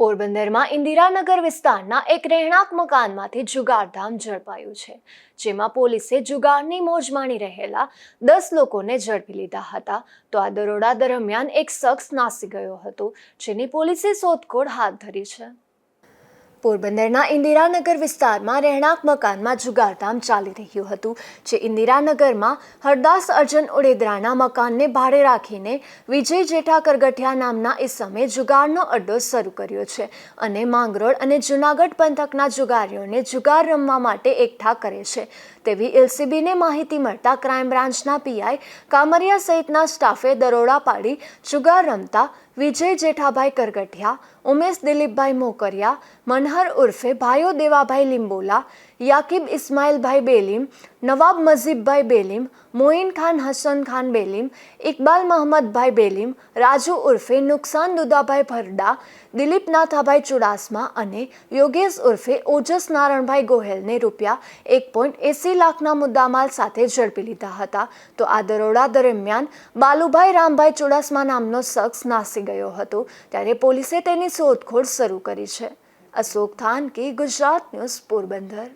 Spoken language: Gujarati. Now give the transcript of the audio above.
પોરબંદરમાં ઇન્દિરાનગર વિસ્તારના એક રહેણાંક મકાનમાંથી જુગારધામ ઝડપાયું છે, જેમાં પોલીસે જુગારની મોજ માણી રહેલા દસ લોકોને ઝડપી લીધા હતા. તો આ દરોડા દરમિયાન એક શખ્સ નાસી ગયો હતો, જેની પોલીસે શોધખોળ હાથ ધરી છે. પોરબંદરના ઇન્દિરાનગર વિસ્તારમાં રહેણાંક મકાનમાં જુગારધામ ચાલી રહ્યું હતું, જે ઇન્દિરાનગરમાં હરદાસ અર્જન ઉડેદરાના મકાનને ભાડે રાખીને વિજય જેઠા કરગઠિયા નામના ઇસમે જુગારનો અડ્ડો શરૂ કર્યો છે અને માંગરોળ અને જૂનાગઢ પંથકના જુગારીઓને જુગાર રમવા માટે એકઠા કરે છે. તેવી એલસીબીને માહિતી મળતા ક્રાઇમ બ્રાન્ચના પીઆઈ કામરિયા સહિતના સ્ટાફે દરોડા પાડી જુગાર રમતા વિજય જેઠાભાઈ કરગઠિયા ઉમેશ દિલીપભાઈ મોકરિયા મનહર ઉર્ફે ભાઈઓ દેવાભાઈ લીંબોલા યાકિબ ઇસ્માઇલભાઈ બેલીમ નવાબ મઝીબભાઈ બેલીમ મોઇન ખાન હસન ખાન બેલીમ ઇકબાલ મહમ્મદભાઈ બેલીમ રાજુ ઉર્ફે નુકસાન દુદાભાઈ ભરડા દિલીપ નાથાભાઈ ચુડાસમા અને યોગેશ ઉર્ફે ઓજસ નારણભાઈ ગોહેલને રૂપિયા એક પોઈન્ટ એંસી લાખના મુદ્દામાલ સાથે ઝડપી લીધા હતા તો આ દરોડા દરમિયાન બાલુભાઈ રામભાઈ ચુડાસમા નામનો શખ્સ નાસી ગયો હતો, ત્યારે પોલીસે તેની શોધખોળ શરૂ કરી છે. અશોક થાનકી ગુજરાત ન્યૂઝ પોરબંદર.